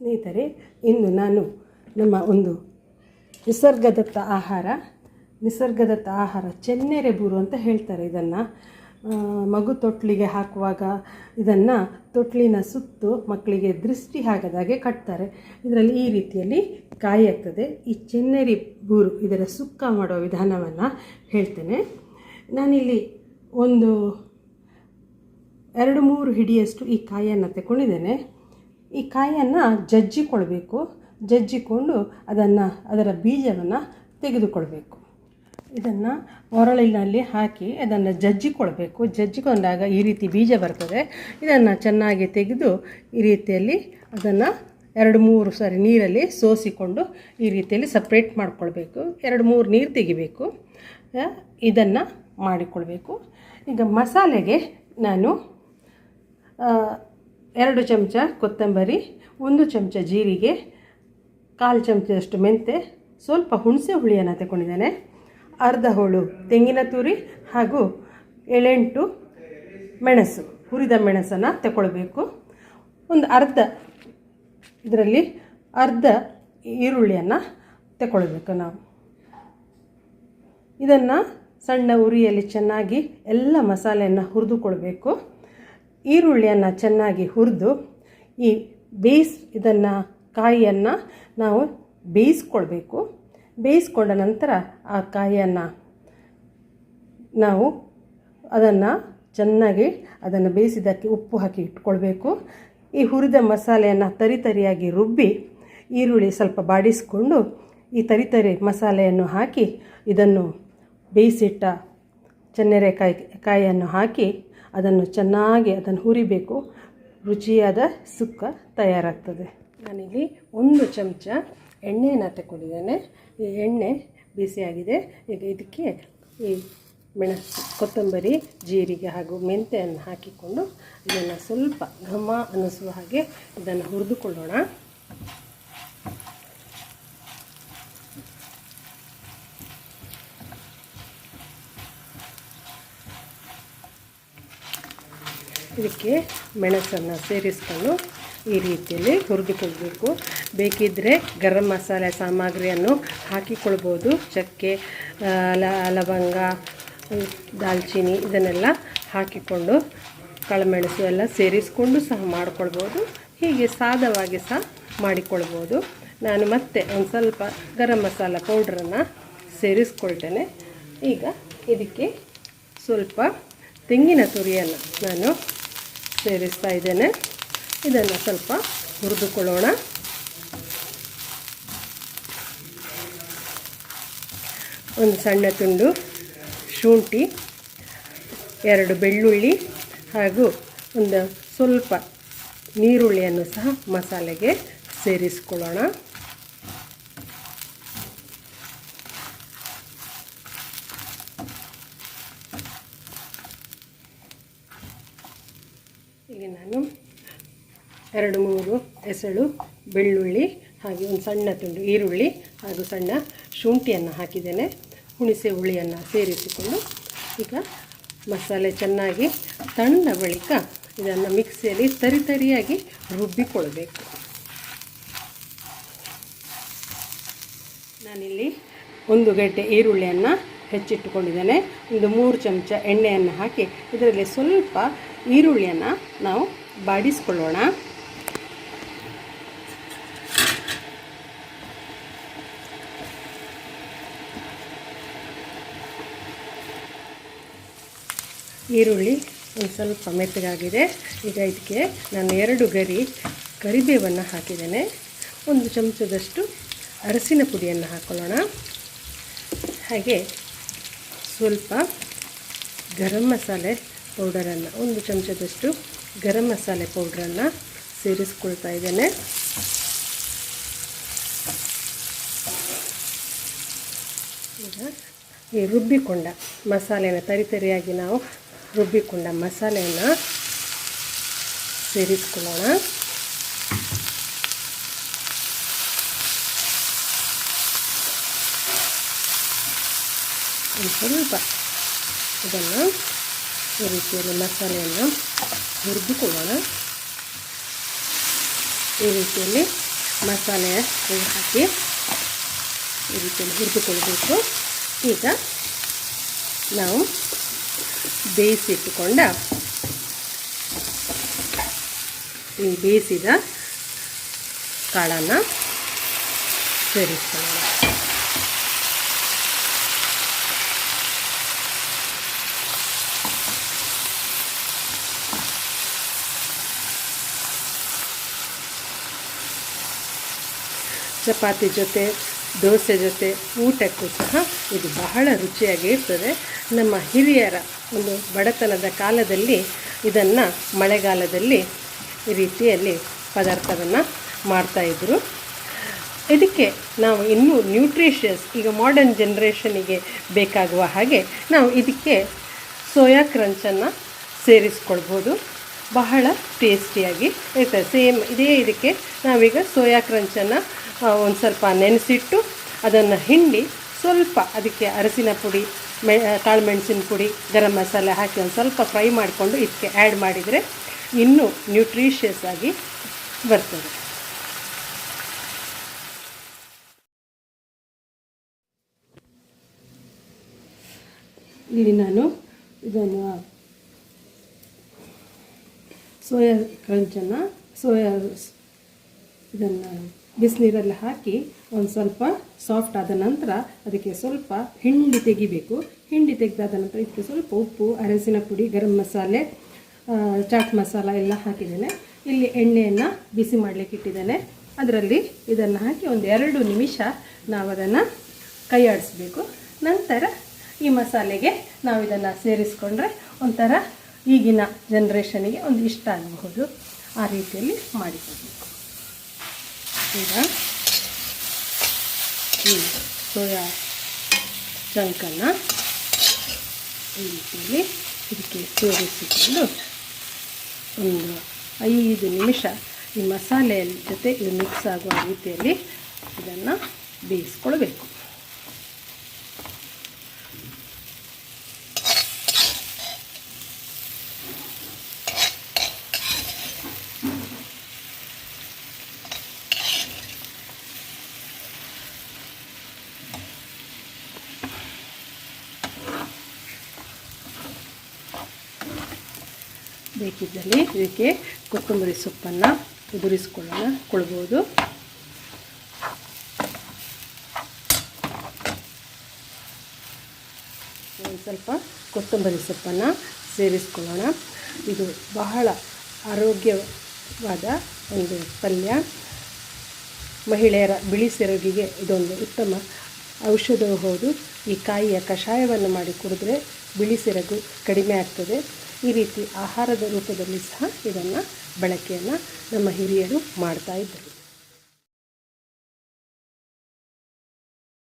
ಸ್ನೇಹಿತರೆ, ಇಂದು ನಾನು ನಮ್ಮ ಒಂದು ನಿಸರ್ಗದತ್ತ ಆಹಾರ ನಿಸರ್ಗದತ್ತ ಆಹಾರ ಚೆನ್ನೆರೆ ಬೂರು ಅಂತ ಹೇಳ್ತಾರೆ ಇದನ್ನು. ಮಗು ತೊಟ್ಲಿಗೆ ಹಾಕುವಾಗ ಇದನ್ನು ತೊಟ್ಲಿನ ಸುತ್ತು ಮಕ್ಕಳಿಗೆ ದೃಷ್ಟಿ ಆಗದಾಗೆ ಕಟ್ತಾರೆ. ಇದರಲ್ಲಿ ಈ ರೀತಿಯಲ್ಲಿ ಕಾಯಿ ಆಗ್ತದೆ ಈ ಚೆನ್ನೆರಿ ಬೂರು ಇದರ ಸುಕ್ಕ ಮಾಡುವ ವಿಧಾನವನ್ನು ಹೇಳ್ತೇನೆ. ನಾನಿಲ್ಲಿ ಒಂದು ಎರಡು ಮೂರು ಹಿಡಿಯಷ್ಟು ಈ ಕಾಯಿಯನ್ನು ತಗೊಂಡಿದ್ದೇನೆ ಈ ಕಾಯಿಯನ್ನು ಜಜ್ಜಿಕೊಳ್ಬೇಕು. ಜಜ್ಜಿಕೊಂಡು ಅದನ್ನು, ಅದರ ಬೀಜವನ್ನು ತೆಗೆದುಕೊಳ್ಬೇಕು. ಇದನ್ನು ಒರಳಿನಲ್ಲಿ ಹಾಕಿ ಅದನ್ನು ಜಜ್ಜಿಕೊಳ್ಬೇಕು. ಜಜ್ಜಿಕೊಂಡಾಗ ಈ ರೀತಿ ಬೀಜ ಬರ್ತದೆ. ಇದನ್ನು ಚೆನ್ನಾಗಿ ತೆಗೆದು ಈ ರೀತಿಯಲ್ಲಿ ಅದನ್ನು ಎರಡು ಮೂರು ಸಾರಿ ನೀರಲ್ಲಿ ಸೋಸಿಕೊಂಡು ಈ ರೀತಿಯಲ್ಲಿ ಸಪ್ರೇಟ್ ಮಾಡಿಕೊಳ್ಬೇಕು. ಎರಡು ಮೂರು ನೀರು ತೆಗಿಬೇಕು. ಇದನ್ನು ಮಾಡಿಕೊಳ್ಬೇಕು. ಈಗ ಮಸಾಲೆಗೆ ನಾನು ಎರಡು ಚಮಚ ಕೊತ್ತಂಬರಿ, ಒಂದು ಚಮಚ ಜೀರಿಗೆ, ಕಾಲು ಚಮಚದಷ್ಟು ಮೆಂತೆ ಸ್ವಲ್ಪ ಹುಣಸೆ ಹುಳಿಯನ್ನು ತಗೊಂಡಿದ್ದೇನೆ. ಅರ್ಧ ಹೋಳು ತೆಂಗಿನ ತುರಿ ಹಾಗೂ ಎಳೆಂಟು ಮೆಣಸು, ಹುರಿದ ಮೆಣಸನ್ನು ತಗೊಳ್ಬೇಕು ಒಂದು ಅರ್ಧ, ಇದರಲ್ಲಿ ಅರ್ಧ ಈರುಳ್ಳಿಯನ್ನು ತಗೊಳ್ಬೇಕು ನಾವು. ಇದನ್ನು ಸಣ್ಣ ಉರಿಯಲ್ಲಿ ಚೆನ್ನಾಗಿ ಎಲ್ಲ ಮಸಾಲೆಯನ್ನು ಹುರಿದುಕೊಳ್ಬೇಕು. ಈರುಳ್ಳಿಯನ್ನು ಚೆನ್ನಾಗಿ ಹುರಿದು ಈ ಬೇಯಿಸ್, ಇದನ್ನು ಕಾಯಿಯನ್ನು ನಾವು ಬೇಯಿಸ್ಕೊಳ್ಬೇಕು. ಬೇಯಿಸ್ಕೊಂಡ ನಂತರ ಆ ಕಾಯಿಯನ್ನು ನಾವು ಅದನ್ನು ಚೆನ್ನಾಗಿ ಅದನ್ನು ಬೇಯಿಸಿದ್ದಕ್ಕೆ ಉಪ್ಪು ಹಾಕಿ ಇಟ್ಕೊಳ್ಬೇಕು. ಈ ಹುರಿದ ಮಸಾಲೆಯನ್ನು ತರಿತರಿಯಾಗಿ ರುಬ್ಬಿ ಈರುಳ್ಳಿ ಸ್ವಲ್ಪ ಬಾಡಿಸಿಕೊಂಡು ಈ ತರಿತರಿ ಮಸಾಲೆಯನ್ನು ಹಾಕಿ ಇದನ್ನು ಬೇಯಿಸಿಟ್ಟ ಚೆನ್ನೆರೆಕಾಯಿ ಕಾಯಿಯನ್ನು ಹಾಕಿ ಅದನ್ನು ಚೆನ್ನಾಗಿ ಅದನ್ನು ಹುರಿಬೇಕು. ರುಚಿಯಾದ ಸುಕ್ಕ ತಯಾರಾಗ್ತದೆ. ನಾನಿಲ್ಲಿ ಒಂದು ಚಮಚ ಎಣ್ಣೆಯನ್ನು ತಗೊಂಡಿದ್ದೇನೆ ಈ ಎಣ್ಣೆ ಬಿಸಿಯಾಗಿದೆ. ಈಗ ಇದಕ್ಕೆ ಈ ಮೆಣಸು, ಕೊತ್ತಂಬರಿ, ಜೀರಿಗೆ ಹಾಗೂ ಮೆಂತೆಯನ್ನು ಹಾಕಿಕೊಂಡು ಇದನ್ನು ಸ್ವಲ್ಪ ಘಮ ಅನ್ನಿಸುವ ಹಾಗೆ ಇದನ್ನು ಹುರಿದುಕೊಳ್ಳೋಣ. ಇದಕ್ಕೆ ಮೆಣಸನ್ನು ಸೇರಿಸ್ಕೊಂಡು ಈ ರೀತಿಯಲ್ಲಿ ಹುರಿದುಕೊಳ್ಬೇಕು. ಬೇಕಿದ್ದರೆ ಗರಂ ಮಸಾಲೆ ಸಾಮಗ್ರಿಯನ್ನು ಹಾಕಿಕೊಳ್ಬೋದು. ಚಕ್ಕೆ ಲವಂಗ, ದಾಲ್ಚಿನಿ ಇದನ್ನೆಲ್ಲ ಹಾಕಿಕೊಂಡು ಕಾಳುಮೆಣಸು ಎಲ್ಲ ಸೇರಿಸ್ಕೊಂಡು ಸಹ ಮಾಡಿಕೊಳ್ಬೋದು. ಹೀಗೆ ಸಾದವಾಗಿ ಸಹ ಮಾಡಿಕೊಳ್ಬೋದು. ನಾನು ಮತ್ತೆ ಒಂದು ಸ್ವಲ್ಪ ಗರಂ ಮಸಾಲ ಪೌಡ್ರನ್ನು ಸೇರಿಸ್ಕೊಳ್ತೇನೆ. ಈಗ ಇದಕ್ಕೆ ಸ್ವಲ್ಪ ತೆಂಗಿನ ತುರಿಯನ್ನು ನಾನು ಸೇರಿಸ್ತಾ ಇದ್ದೇನೆ. ಇದನ್ನು ಸ್ವಲ್ಪ ಹುರಿದುಕೊಳ್ಳೋಣ. ಒಂದು ಸಣ್ಣ ತುಂಡು ಶುಂಠಿ, ಎರಡು ಬೆಳ್ಳುಳ್ಳಿ ಹಾಗೂ ಒಂದು ಸ್ವಲ್ಪ ನೀರುಳ್ಳಿಯನ್ನು ಸಹ ಮಸಾಲೆಗೆ ಸೇರಿಸ್ಕೊಳ್ಳೋಣ. ನಾನು ಎರಡು ಮೂರು ಹೆಸಳು, ಬೆಳ್ಳುಳ್ಳಿ, ಹಾಗೆ ಒಂದು ಸಣ್ಣ ತುಂಡು ಈರುಳ್ಳಿ ಹಾಗೂ ಸಣ್ಣ ಶುಂಠಿಯನ್ನು ಹಾಕಿದ್ದೇನೆ. ಹುಣಸೆ ಹುಳಿಯನ್ನು ಸೇರಿಸಿಕೊಂಡು ಈಗ ಮಸಾಲೆ ಚೆನ್ನಾಗಿ ತಣ್ಣ ಬಳಿಕ ಇದನ್ನು ಮಿಕ್ಸಿಯಲ್ಲಿ ತರಿತರಿಯಾಗಿ ರುಬ್ಬಿಕೊಳ್ಬೇಕು ನಾನಿಲ್ಲಿ ಒಂದು ಗಡ್ಡೆ ಈರುಳ್ಳಿಯನ್ನು ಹೆಚ್ಚಿಟ್ಟುಕೊಂಡಿದ್ದೇನೆ. ಒಂದು ಮೂರು ಚಮಚ ಎಣ್ಣೆಯನ್ನು ಹಾಕಿ ಇದರಲ್ಲಿ ಸ್ವಲ್ಪ ಈರುಳ್ಳಿಯನ್ನು ನಾವು ಬಾಡಿಸ್ಕೊಳ್ಳೋಣ. ಈರುಳ್ಳಿ ಒಂದು ಸ್ವಲ್ಪ ಮೆತ್ತಗಾಗಿದೆ. ಈಗ ಇದಕ್ಕೆ ನಾನು ಎರಡು ಗರಿ ಕರಿಬೇವನ್ನು ಹಾಕಿದ್ದೇನೆ. ಒಂದು ಚಮಚದಷ್ಟು ಅರಸಿನ ಪುಡಿಯನ್ನು ಹಾಕೊಳ್ಳೋಣ. ಹಾಗೆ ಸ್ವಲ್ಪ ಗರಂ ಮಸಾಲೆ ಪೌಡರನ್ನು ಒಂದು ಚಮಚದಷ್ಟು ಗರಂ ಮಸಾಲೆ ಪೌಡ್ರನ್ನು ಸೇರಿಸ್ಕೊಳ್ತಾ ಇದ್ದೇನೆ. ಈಗ ಈ ರುಬ್ಬಿಕೊಂಡ ಮಸಾಲೆನ ತರಿತರಿಯಾಗಿ ನಾವು ರುಬ್ಬಿಕೊಂಡ ಮಸಾಲೆಯನ್ನು ಸೇರಿಸ್ಕೊಳ್ಳೋಣ. ಸ್ವಲ್ಪ ಇದನ್ನು ಈ ರೀತಿಯಲ್ಲಿ ಮಸಾಲೆಯನ್ನು ಹುರಿದುಕೊಳ್ಳೋಣ. ಈ ರೀತಿಯಲ್ಲಿ ಮಸಾಲೆ ಹಾಕಿ ಈ ರೀತಿಯಲ್ಲಿ ಹುರಿದುಕೊಳ್ಬೇಕು ಈಗ ನಾವು ಬೇಯಿಸಿಟ್ಟುಕೊಂಡ ಈ ಬೇಯಿಸಿದ ಕಾಳನ್ನು ಸೇರಿಸ್ಕೊಳ್ಳೋಣ ಚಪಾತಿ ಜೊತೆ, ದೋಸೆ ಜೊತೆ, ಊಟಕ್ಕೂ ಸಹ ಇದು ಬಹಳ ರುಚಿಯಾಗಿ ಇರ್ತದೆ. ನಮ್ಮ ಹಿರಿಯರ ಒಂದು ಬಡತನದ ಕಾಲದಲ್ಲಿ ಇದನ್ನು ಮಳೆಗಾಲದಲ್ಲಿ ಈ ರೀತಿಯಲ್ಲಿ ಪದಾರ್ಥವನ್ನು ಮಾಡ್ತಾಯಿದ್ರು ಇದಕ್ಕೆ ನಾವು ಇನ್ನೂ ನ್ಯೂಟ್ರಿಷಿಯಸ್ ಈಗ ಮಾಡರ್ನ್ ಜನ್ರೇಷನಿಗೆ ಬೇಕಾಗುವ ಹಾಗೆ ನಾವು ಇದಕ್ಕೆ ಸೋಯಾ ಕ್ರಂಚನ್ನು ಸೇರಿಸ್ಕೊಳ್ಬೋದು. ಬಹಳ ಟೇಸ್ಟಿಯಾಗಿ ಇರ್ತದೆ. ಸೇಮ್ ಇದೇ ಇದಕ್ಕೆ ನಾವೀಗ ಸೋಯಾ ಕ್ರಂಚನ್ನು ಒಂದು ಸ್ವಲ್ಪ ನೆನೆಸಿಟ್ಟು ಅದನ್ನು ಹಿಂಡಿ ಸ್ವಲ್ಪ ಅದಕ್ಕೆ ಅರಸಿನ ಪುಡಿ, ಮೆ ಕಾಳುಮೆಣಸಿನ ಪುಡಿ, ಗರಂ ಮಸಾಲೆ ಹಾಕಿ ಒಂದು ಸ್ವಲ್ಪ ಫ್ರೈ ಮಾಡಿಕೊಂಡು ಇದಕ್ಕೆ ಆ್ಯಡ್ ಮಾಡಿದರೆ ಇನ್ನೂ ನ್ಯೂಟ್ರಿಷಿಯಸ್ ಆಗಿ ಬರ್ತದೆ. ಇಲ್ಲಿ ನಾನು ಇದನ್ನು ಸೋಯಾ ಕ್ರಂಚನ್ನು, ಸೋಯಾ ಇದನ್ನು ಬಿಸಿನೀರಲ್ಲಿ ಹಾಕಿ ಒಂದು ಸ್ವಲ್ಪ ಸಾಫ್ಟ್ ಆದ ನಂತರ ಅದಕ್ಕೆ ಸ್ವಲ್ಪ ಹಿಂಡಿ ತೆಗಿಬೇಕು. ಹಿಂಡಿ ತೆಗೆದಾದ ನಂತರ ಇದಕ್ಕೆ ಸ್ವಲ್ಪ ಉಪ್ಪು ಅರಸಿನ ಪುಡಿ, ಗರಂ ಮಸಾಲೆ ಚಾಟ್ ಮಸಾಲ ಎಲ್ಲ ಹಾಕಿದ್ದೇನೆ. ಇಲ್ಲಿ ಎಣ್ಣೆಯನ್ನು ಬಿಸಿ ಮಾಡಲಿಕ್ಕೆ ಇಟ್ಟಿದ್ದೇನೆ. ಅದರಲ್ಲಿ ಇದನ್ನು ಹಾಕಿ ಒಂದು ಎರಡು ನಿಮಿಷ ನಾವು ಅದನ್ನು ಕೈಯಾಡಿಸ್ಬೇಕು ನಂತರ ಈ ಮಸಾಲೆಗೆ ನಾವು ಇದನ್ನು ಸೇರಿಸ್ಕೊಂಡ್ರೆ ಒಂಥರ ಈಗಿನ ಜನ್ರೇಷನಿಗೆ ಒಂದು ಇಷ್ಟ ಆಗಬಹುದು. ಆ ರೀತಿಯಲ್ಲಿ ಮಾಡಿಕೊಡ್ಬೇಕು. ಈಗ ಈ ಸೋಯಾ ಚಂಕನ್ನು ಈ ರೀತಿಯಲ್ಲಿ ಇದಕ್ಕೆ ಸೇರಿಸಿಕೊಂಡು ಒಂದು ಐದು ನಿಮಿಷ ಈ ಮಸಾಲೆಯ ಜೊತೆ ಇದು ಮಿಕ್ಸ್ ಆಗುವ ರೀತಿಯಲ್ಲಿ ಇದನ್ನು ಬೇಯಿಸ್ಕೊಳ್ಬೇಕು. ಬೇಕಿದ್ದಲ್ಲಿ ಇದಕ್ಕೆ ಕೊತ್ತಂಬರಿ ಸೊಪ್ಪನ್ನು ಉದುರಿಸ್ಕೊಳ್ಳೋಣ ಕೊಳ್ಬೋದು ಸ್ವಲ್ಪ ಕೊತ್ತಂಬರಿ ಸೊಪ್ಪನ್ನು ಸೇರಿಸ್ಕೊಳ್ಳೋಣ. ಇದು ಬಹಳ ಆರೋಗ್ಯವಾದ ಒಂದು ಪಲ್ಯ. ಮಹಿಳೆಯರ ಬಿಳಿ ಸೆರಗಿಗೆ ಇದೊಂದು ಉತ್ತಮ ಔಷಧವೂ ಹೌದು. ಈ ಕಾಯಿಯ ಕಷಾಯವನ್ನು ಮಾಡಿ ಕುಡಿದ್ರೆ ಬಿಳಿ ಸೆರಗು ಕಡಿಮೆ ಆಗ್ತದೆ. ಈ ರೀತಿ ಆಹಾರದ ರೂಪದಲ್ಲಿ ಸಹ ಇದನ್ನು ಬಳಕೆಯನ್ನು ನಮ್ಮ ಹಿರಿಯರು ಮಾಡ್ತಾ